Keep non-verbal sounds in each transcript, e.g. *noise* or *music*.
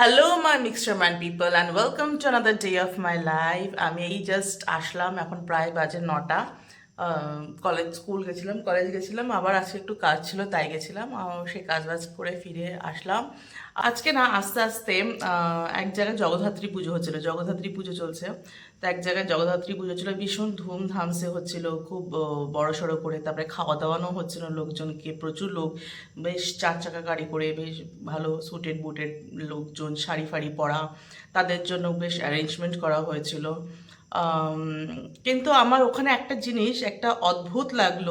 Hello my mixer man people and welcome to another day of my life আমি এই just আসলাম, এখন প্রায় বাজে নটা। কলেজ স্কুল গেছিলাম কলেজ গেছিলাম, আবার আজকে একটু কাজ ছিল, তাই গেছিলাম। সেই কাজ বাজ করে ফিরে আসলাম। আজকে না আস্তে আস্তে এক জায়গায় জগদ্ধাত্রী পুজো হচ্ছিল, জগদ্ধাত্রী পুজো চলছে। তো এক জায়গায় জগদ্ধাত্রী পুজো ছিল ভীষণ ধুমধামসে হচ্ছিল, খুব বড় সড়ো করে। তারপরে খাওয়া দাওয়ানো হচ্ছিল লোকজনকে, প্রচুর লোক, বেশ চার চাকা গাড়ি করে, বেশ ভালো সুটেড বুটেড লোকজন, শাড়ি ফাড়ি পরা, তাদের জন্য বেশ অ্যারেঞ্জমেন্ট করা হয়েছিল। কিন্তু আমার ওখানে একটা জিনিস, একটা অদ্ভুত লাগল।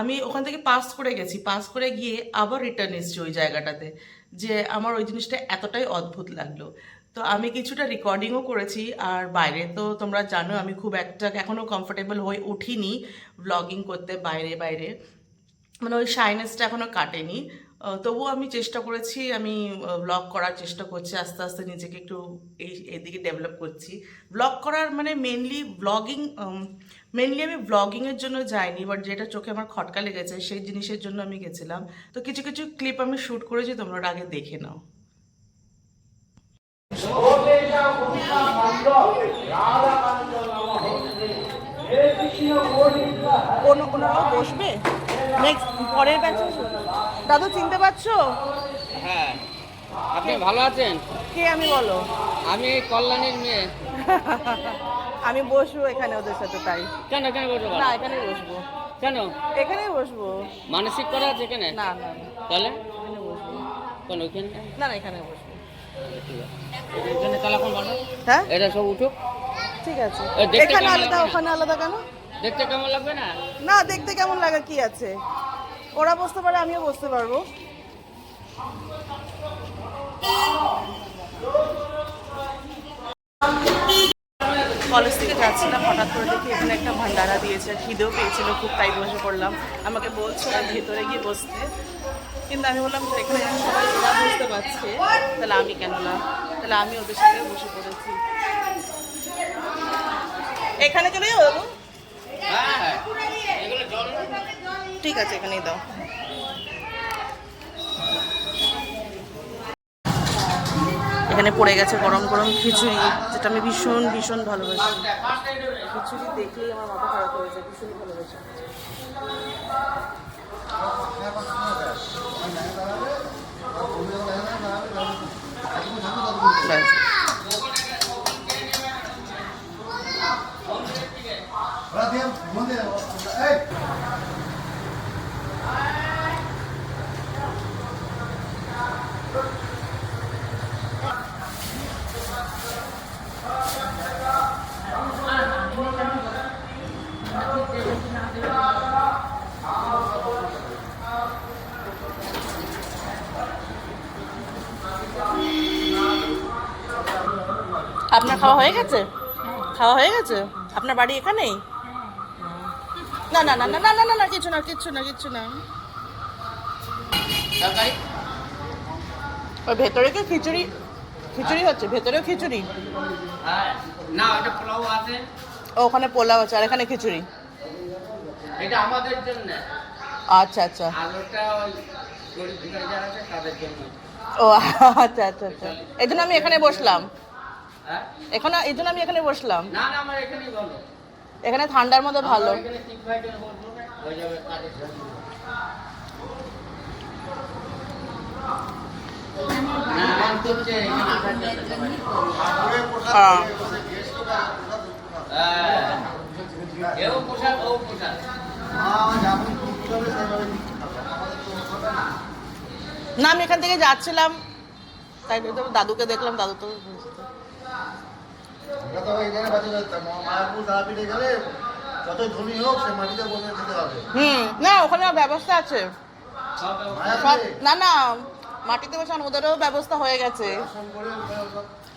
আমি ওখান থেকে পাস করে গেছি পাস করে গিয়ে আবার রিটার্ন এসেছি ওই জায়গাটাতে। যে আমার ওই জিনিসটা এতটাই অদ্ভুত লাগল। তো আমি কিছুটা রেকর্ডিংও করেছি আর বাইরে তো তোমরা জানো আমি খুব একটা এখনও কমফোর্টেবল হয়ে উঠিনি ব্লগিং করতে বাইরে বাইরে। মানে ওই শাইনেসটা এখনও কাটেনি। তবুও আমি চেষ্টা করেছি, আমি ব্লগ করার চেষ্টা করছি, আস্তে আস্তে নিজেকে একটু এই, এদিকে ডেভেলপ করছি। ব্লগ করার মানে মেনলি ব্লগিং মেনলি আমি ব্লগিংয়ের জন্য যাইনি বাট যেটা চোখে আমার খটকা লেগেছে সেই জিনিসের জন্য আমি গেছিলাম। তো কিছু কিছু ক্লিপ আমি শ্যুট করেছি তোমরা আগে দেখে নাও। কোনো কোনো বসবে? নেক্সট পরের ব্যাচে দাদু চিনতে পারছ? হ্যাঁ। আপনি ভালো আছেন? কে আমি বলো? আমি কল্যাণীর মেয়ে। *laughs* আমি বসবো এখানে ওদের সাথে তাই। কেন কেন বলতে না পারো এখানেই বসবো। কেন? এখানেই বসবো। মানসিক করা আছে এখানে? না না তাহলে? এখানে বসবো। কোন ওইখানে? না না এখানে বসবো। এখানে তাহলে এখন বলো। হ্যাঁ? এটা সব উঠুক। ঠিক আছে। এখানে আলাদা ওখানে আলাদা কেন? দেখতে কেমন লাগবে না? না দেখতে কেমন লাগা কি আছে? ওরা বসতে পারে আমিও বসতে পারব। কলেজ থেকে যাচ্ছিলাম হঠাৎ করে দেখি এখানে একটা ভান্ডারা দিয়েছে, খিদেও পেয়েছিল, খুব তাই বসে পড়লাম। আমাকে বলছে ওরা ভেতরে গিয়ে বসতে। কিন্তু আমি বললাম এখানে সবাই ওরা বুঝতে পারছে, তাহলে আমি কেন না? তাহলে আমি ওদের সাথে বসে পড়েছি। এখানে চলে যাব বাবু? ঠিক আছে, এখানেই দাও। এখানে পড়ে গেছে গরম গরম খিচুড়ি। যেটা আমি ভীষণ ভীষণ ভালোবাসি খিচুড়ি দেখলেই আমার মাথা খারাপ হয়ে যায় ভীষণ ভালোবাসি ব্যাস। আপনার খাওয়া হয়ে গেছে? খাওয়া হয়ে গেছে? আপনার বাড়ি এখানেই? না না না না না না না না কিছু না কিছু না কিছু না। ওই ভেতরে কি খিচুড়ি? খিচুড়ি হচ্ছে? ভেতরেও খিচুড়ি? হ্যাঁ। না এটা পোলাও আছে। ওখানে পোলাও আছে আর এখানে খিচুড়ি? এটা আমাদের জন্য। আচ্ছা আচ্ছা। আর ওটা ওই গরিব যারা আছে তাদের জন্য। ও আচ্ছা আচ্ছা আচ্ছা। এই জন্য আমি এখানে বসলাম। এখানে এই জন্য আমি এখানে বসলাম। না না আমার এখানেই বলো এখানে ঠান্ডার মধ্যে ভালো। এখানে ঠিক ভাই করে বলব হয়ে যাবে না। হ্যাঁ। হ্যাঁ। না আমি এখান থেকে যাচ্ছিলাম। তাই দাদুকে দেখলাম দাদু তো হুম না ওখানে ব্যবস্থা আছে। না না মাটিতে বসান ওদেরও ব্যবস্থা হয়ে গেছে।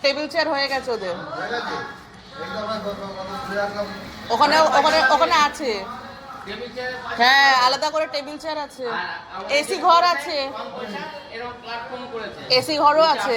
টেবিল চেয়ার হয়ে গেছে ওদের। ওখানে ওখানে ওখানে আছে। হ্যাঁ আলাদা করে টেবিল চেয়ার আছে। এসি ঘর আছে। এসি ঘরও আছে।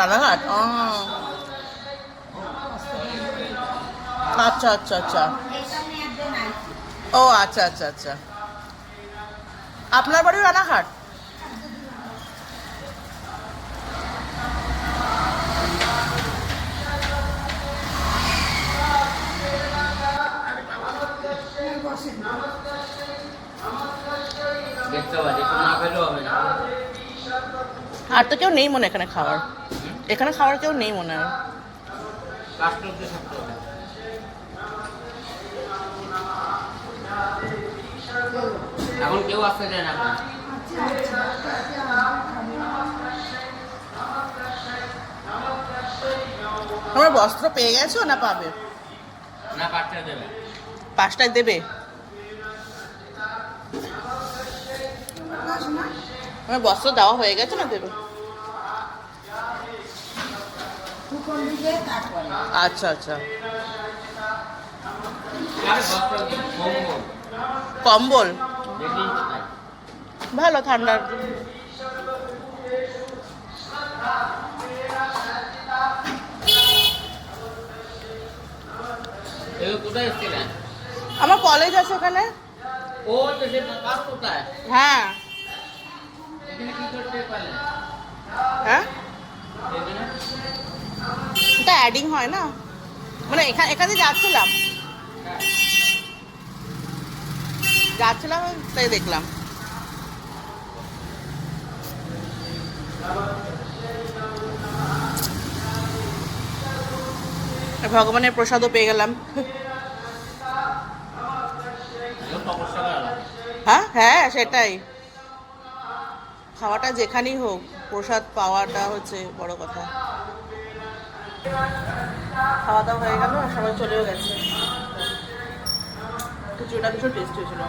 রানাঘাট ও। আচ্ছা আচ্ছা আচ্ছা। ও আচ্ছা আচ্ছা আচ্ছা। আপনার বাড়ি রানাঘাট আর তো কেউ নেই মনে এখানে খাওয়ার। এখানে খাওয়ার কেউ নেই মনে হয়। এখন কেউ আসতে চায় না। তোমার বস্ত্র পেয়ে গেছো না পাবে? না কাটতে দেবে। পাঁচটায় দেবে? আমার বস্ত্র দেওয়া হয়ে গেছে না দেবে? আচ্ছা আচ্ছা। কম্বল। ভালো ঠান্ডার আমার কলেজ আছে ওখানে হ্যাঁ হ্যাঁ এটা অ্যাডিং হয় না মানে এখানে এখানে যাচ্ছিলাম। যাচ্ছিলাম, তাই দেখলাম ভগবানের প্রসাদও পেয়ে গেলাম। হ্যাঁ হ্যাঁ সেটাই খাওয়াটা যেখানেই হোক, প্রসাদ পাওয়াটা হচ্ছে বড় কথা খাওয়া দাওয়া হয়ে গেল আর সবাই চলেও গেছে। খিচুড়িটা ভীষণ টেস্ট হয়েছিল।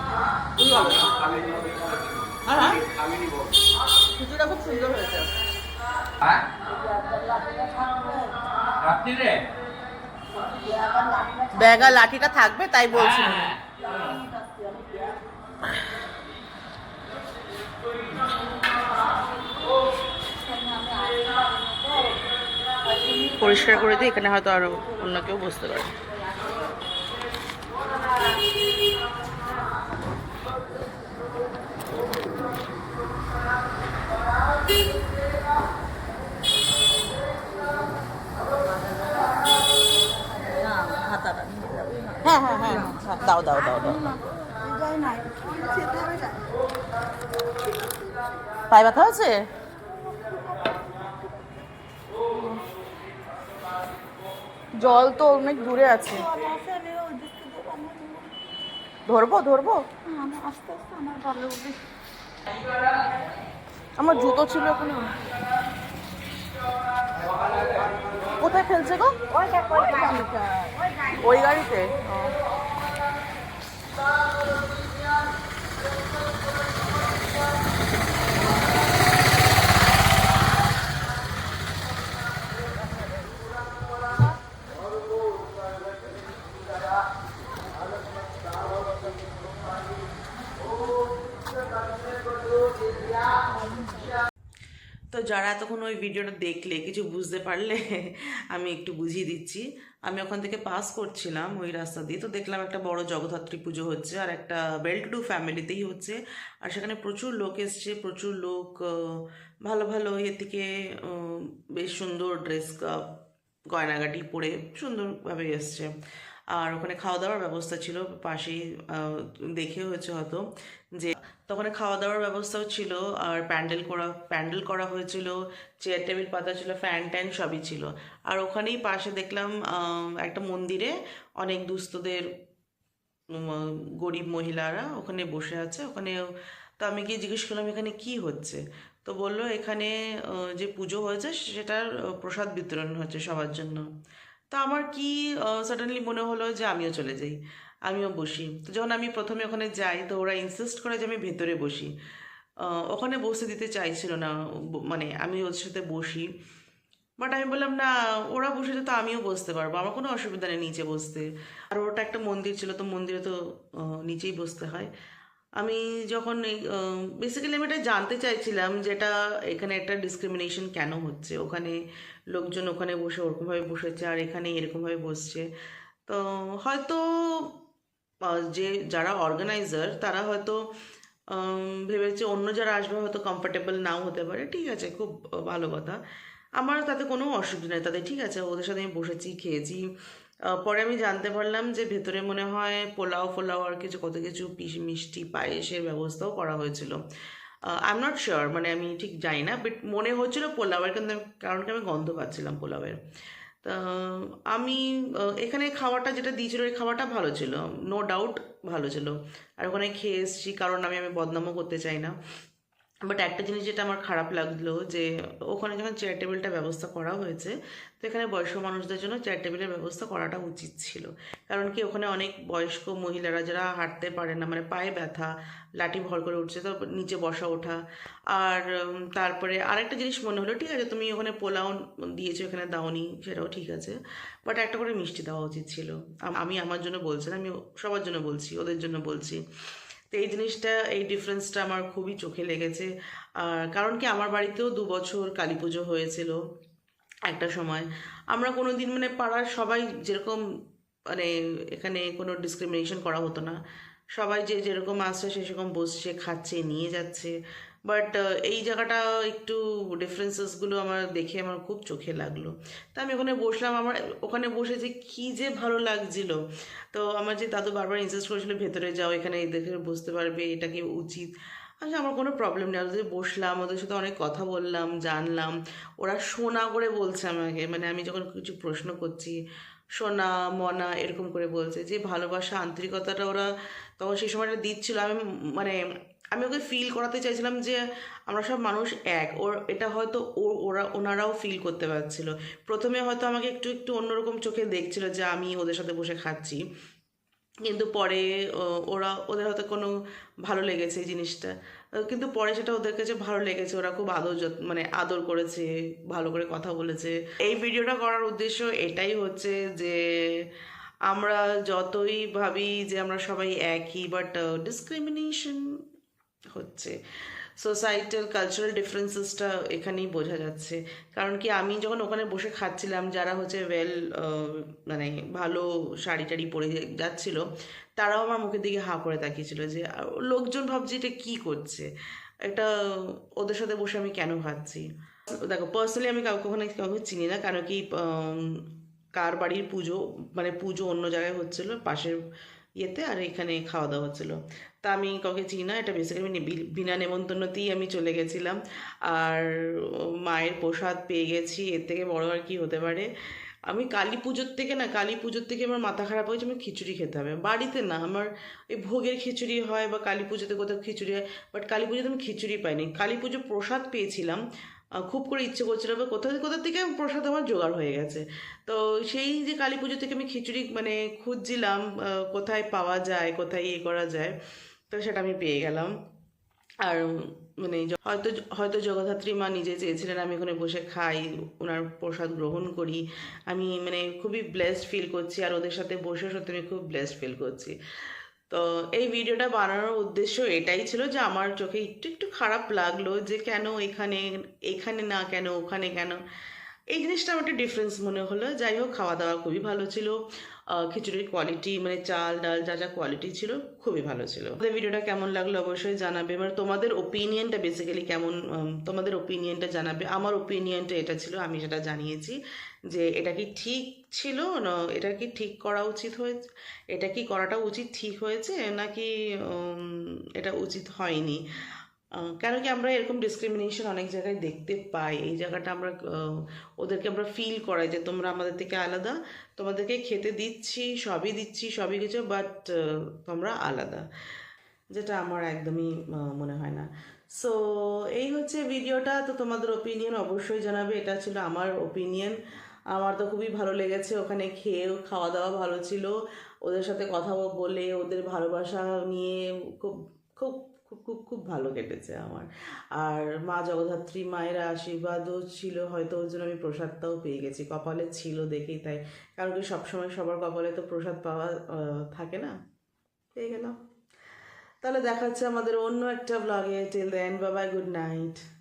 হ্যাঁ হ্যাঁ খিচুড়িটা খুব সুন্দর হয়েছে। হ্যাঁ? ব্যাগ আর লাঠিটা থাকবে তাই বলছিলাম পরিষ্কার করে দিই এখানে হয়তো আরও অন্য কেউ বসতে পারে। হ্যাঁ হ্যাঁ হ্যাঁ হ্যাঁ, দাও দাও পায়ে ব্যথা আছে জল তো অনেক দূরে আছে। ধরবো ধরবো? আমার জুতো ছিল ওখানে কোথায় ফেলছে গো? ওই গাড়িতে। তো যারা এতক্ষণ ওই ভিডিওটা দেখলে, কিছু বুঝতে পারলে *laughs* আমি একটু বুঝিয়ে দিচ্ছি। আমি ওখান থেকে পাস করছিলাম ওই রাস্তা দিয়ে। তো দেখলাম একটা বড় জগদ্ধাত্রী পুজো হচ্ছে আর একটা বেল টু ফ্যামিলিতেই হচ্ছে। আর সেখানে প্রচুর লোক এসছে, প্রচুর লোক ভালো ভালো ইয়ে থেকে বেশ সুন্দর ড্রেস কাপ গয়নাগাটি পরে সুন্দরভাবে এসছে। আর ওখানে খাওয়া দাওয়ার ব্যবস্থা ছিল পাশেই দেখে হয়েছে হয়তো যে তখন খাওয়া দাওয়ার ব্যবস্থাও ছিল, আর প্যান্ডেল করা প্যান্ডেল করা হয়েছিল, চেয়ার, টেবিল, পাতা ছিল, ফ্যান, ট্যান সবই ছিল। আর ওখানেই পাশে দেখলাম একটা মন্দিরে অনেক দুস্থদের গরিব মহিলারা ওখানে বসে আছে। ওখানে তো আমি গিয়ে জিজ্ঞেস করলাম, এখানে কি হচ্ছে? তো বলল, এখানে যে পুজো হয়েছে, সেটার প্রসাদ বিতরণ হচ্ছে সবার জন্য। তো আমার কি সাডেনলি মনে হলো যে আমিও চলে যাই। আমিও বসি। তো যখন আমি প্রথমে ওখানে যাই, তো ওরা ইনসিস্ট করে যে আমি ভেতরে বসি। ওখানে বসে দিতে চাইছিল না মানে আমি ওদের সাথে বসি। বাট আমি বললাম, না, ওরা বসেছে তো আমিও বসতে পারব। আমার কোনো অসুবিধা নেই নিচে বসতে। আর ওটা একটা মন্দির ছিল, তো মন্দিরে তো নিচেই বসতে হয়। আমি যখন এই বেসিক্যালি আমি এটা জানতে চাইছিলাম যে এটা এখানে একটা ডিসক্রিমিনেশন কেন হচ্ছে? ওখানে লোকজন ওখানে বসে ওরকমভাবে বসেছে, আর এখানে এরকমভাবে বসছে। তো হয়তো যে যারা অর্গানাইজার তারা হয়তো ভেবেছে অন্য যারা আসবে হয়তো কমফোর্টেবল নাও হতে পারে। ঠিক আছে, খুব ভালো কথা। আমার তাতে কোনো অসুবিধা নেই। তাতে ঠিক আছে, ওদের সাথে আমি বসেছি, খেয়েছি। পরে আমি জানতে পারলাম যে ভেতরে মনে হয় পোলাও, ফোলাও আর কিছু, কত কিছু পিস- মিষ্টি, পায়েসের ব্যবস্থাও করা হয়েছিল। আই এম নট শিওর মানে আমি ঠিক জানি না বাট মনে হচ্ছিল পোলাওয়ের, কিন্তু কারণ কি আমি গন্ধ পাচ্ছিলাম পোলাওয়ের। তা আমি এখানে খাওয়াটা যেটা দিয়েছিল ওই খাওয়াটা ভালো ছিল। নো ডাউট ভালো ছিল। আর ওখানে খেয়ে এসেছি, কারণ আমি আমি বদনামও করতে চাই না। বাট একটা জিনিস যেটা আমার খারাপ লাগল যে, ওখানে যখন চেয়ার টেবিলটা ব্যবস্থা করা হয়েছে, তো এখানে বয়স্ক মানুষদের জন্য চেয়ার টেবিলের ব্যবস্থা করাটা উচিত ছিল। কারণ কি, ওখানে অনেক বয়স্ক মহিলারা যারা হাঁটতে পারে না মানে পায়ে ব্যথা, লাঠি ভর করে উঠছে তো নিচে বসা ওঠা। আর তারপরে আরেকটা জিনিস মনে হলো, ঠিক আছে, তুমি ওখানে পোলাও দিয়েছ, এখানে দাওনি, সেটাও ঠিক আছে। বাট একটা করে মিষ্টি দেওয়া উচিত ছিল। আমি আমার জন্য বলছি না, আমি সবার জন্য বলছি, ওদের জন্য বলছি। তো এই জিনিসটা, এই ডিফারেন্সটা আমার খুবই চোখে লেগেছে। আর কারণ কি, আমার বাড়িতেও দু বছর কালী পুজো হয়েছিল একটা সময়। আমরা কোনো দিন মানে পাড়ার সবাই যেরকম মানে এখানে কোনো ডিসক্রিমিনেশন করা হতো না। সবাই যে যেরকম আসছে, সেরকম বসছে, খাচ্ছে, নিয়ে যাচ্ছে। বাট এই জায়গাটা একটু ডিফারেন্সেসগুলো আমার দেখে আমার খুব চোখে লাগল। তা আমি ওখানে বসলাম, আমার ওখানে বসে যে কী যে ভালো লাগছিল। তো আমার যে দাদু বারবার ইনসিস্ট করেছিল, ভেতরে যাও, এখানে দেখে বুঝতে পারবে এটা কি উচিত? আচ্ছা আমার কোনো প্রবলেম নেই। ওদের বসলাম, ওদের সাথে অনেক কথা বললাম, জানলাম। ওরা শোনা করে বলছে আমাকে মানে আমি যখন কিছু প্রশ্ন করছি, সোনা, মনা এরকম করে বলছে যে ভালোবাসা, আন্তরিকতাটা ওরা তখন সেই সময়টা দিচ্ছিল। আমি মানে আমি ওকে ফিল করাতে চাইছিলাম যে আমরা সব মানুষ এক। ওর, এটা হয়তো ও, ওরা, ওনারাও ফিল করতে পারছিল। প্রথমে হয়তো আমাকে একটু একটু অন্যরকম চোখে দেখছিল যে আমি ওদের সাথে বসে খাচ্ছি। কিন্তু পরে ওরা, ওদের হয়তো কোনো ভালো লেগেছে এই জিনিসটা। কিন্তু পরে সেটা ওদের কাছে ভালো লেগেছে। ওরা খুব আদর মানে আদর করেছে, ভালো করে কথা বলেছে। এই ভিডিওটা করার উদ্দেশ্য এটাই হচ্ছে যে আমরা যতই ভাবি যে আমরা সবাই একই বাট ডিসক্রিমিনেশন হচ্ছে। সোসাইটাল কালচারাল ডিফারেন্সেসটা এখানেই বোঝা যাচ্ছে। কারণ কি, আমি যখন ওখানে বসে খাচ্ছিলাম, যারা হচ্ছে ওয়েল মানে ভালো শাড়ি টাড়ি পরে যাচ্ছিল, তারাও আমার মুখের দিকে হাঁ করে তাকিয়েছিল যে, লোকজন ভাবছে এটা কী করছে? একটা ওদের সাথে বসে আমি কেন খাচ্ছি? দেখো পার্সোনালি আমি কাউকে ওখানে কাউকে চিনি না, কারণ কি কার বাড়ির পুজো মানে পুজো অন্য জায়গায় হচ্ছিল, পাশের ইয়েতে আর এখানে খাওয়া দাওয়া হচ্ছিল তা আমি কাউকে চিনি না, এটা বেসিক্যালি আমি বিনা নেমন্তন্নতেই আমি চলে গেছিলাম। আর মায়ের প্রসাদ পেয়ে গেছি, এর থেকে বড় আর কি হতে পারে। আমি কালী পুজোর থেকে না, কালী পুজোর থেকে আমার মাথা খারাপ হয়েছে, আমি খিচুড়ি খেতে হবে। বাড়িতে না, আমার এই ভোগের খিচুড়ি হয় বা কালী পুজোতে কোথাও খিচুড়ি হয় বাট কালী পুজোতে আমি খিচুড়ি পাইনি। কালী পুজো প্রসাদ পেয়েছিলাম খুব করে ইচ্ছে করছিল বা কোথা কোথা থেকে প্রসাদ আমার জোগাড় হয়ে গেছে। তো সেই যে কালী পুজো থেকে আমি খিচুড়ি মানে খুঁজছিলাম কোথায় পাওয়া যায়, কোথায় ইয়ে করা যায়, তো সেটা আমি পেয়ে গেলাম। আর মানে হয়তো হয়তো জগদ্ধাত্রী মা নিজে চেয়েছিলেন আমি ওখানে বসে খাই, ওনার প্রসাদ গ্রহণ করি। আমি মানে খুবই ব্লেসড ফিল করছি আর ওদের সাথে বসে সত্যি আমি খুব ব্লেসড ফিল করছি। তো এই ভিডিওটা বানানোর উদ্দেশ্য এটাই ছিল যে আমার চোখে একটু একটু খারাপ লাগল যে কেন এখানে এখানে না কেন, ওখানে কেন? এই জিনিসটা আমার একটা ডিফারেন্স মনে হলো। যাই হোক, খাওয়া দাওয়া খুবই ভালো ছিল। খিচুড়ির কোয়ালিটি মানে চাল, ডাল, যা যা কোয়ালিটি ছিল, খুবই ভালো ছিল। তোমাদের ভিডিওটা কেমন লাগল অবশ্যই জানাবে। মানে তোমাদের ওপিনিয়নটা বেসিক্যালি কেমন তোমাদের ওপিনিয়নটা জানাবে। আমার ওপিনিয়নটা এটা ছিল, আমি সেটা জানিয়েছি যে এটা কি ঠিক ছিল, না এটা কি ঠিক করা উচিত হয়েছে, এটা কি করাটা উচিত ঠিক হয়েছে, নাকি এটা উচিত হয়নি। কেন কি আমরা এরকম ডিসক্রিমিনেশন অনেক জায়গায় দেখতে পাই। এই জায়গাটা আমরা ওদেরকে আমরা ফিল করাই যে তোমরা আমাদের থেকে আলাদা, তোমাদেরকে খেতে দিচ্ছি, সবই দিচ্ছি, সবই কিছু বাট তোমরা আলাদা। যেটা আমার একদমই মনে হয় না। সো এই হচ্ছে ভিডিওটা। তো তোমাদের ওপিনিয়ন অবশ্যই জানাবে। এটা ছিল আমার ওপিনিয়ন আমার তো খুবই ভালো লেগেছে। ওখানে খেয়েও খাওয়া দাওয়া ভালো ছিল। ওদের সাথে কথা বলে, ওদের ভালোবাসা নিয়ে খুব খুব খুব খুব খুব ভালো কেটেছে আমার। আর মা জগদ্ধাত্রী মায়ের আশীর্বাদও ছিল, হয়তো ওর জন্য আমি প্রসাদটাও পেয়ে গেছি। কপালে ছিল দেখেই তাই। কারণ কি সবসময় সবার কপালে তো প্রসাদ পাওয়া থাকে না? পেয়ে গেলাম। তাহলে দেখাচ্ছে আমাদের অন্য একটা ব্লগে টিল দেন বাবাই গুড নাইট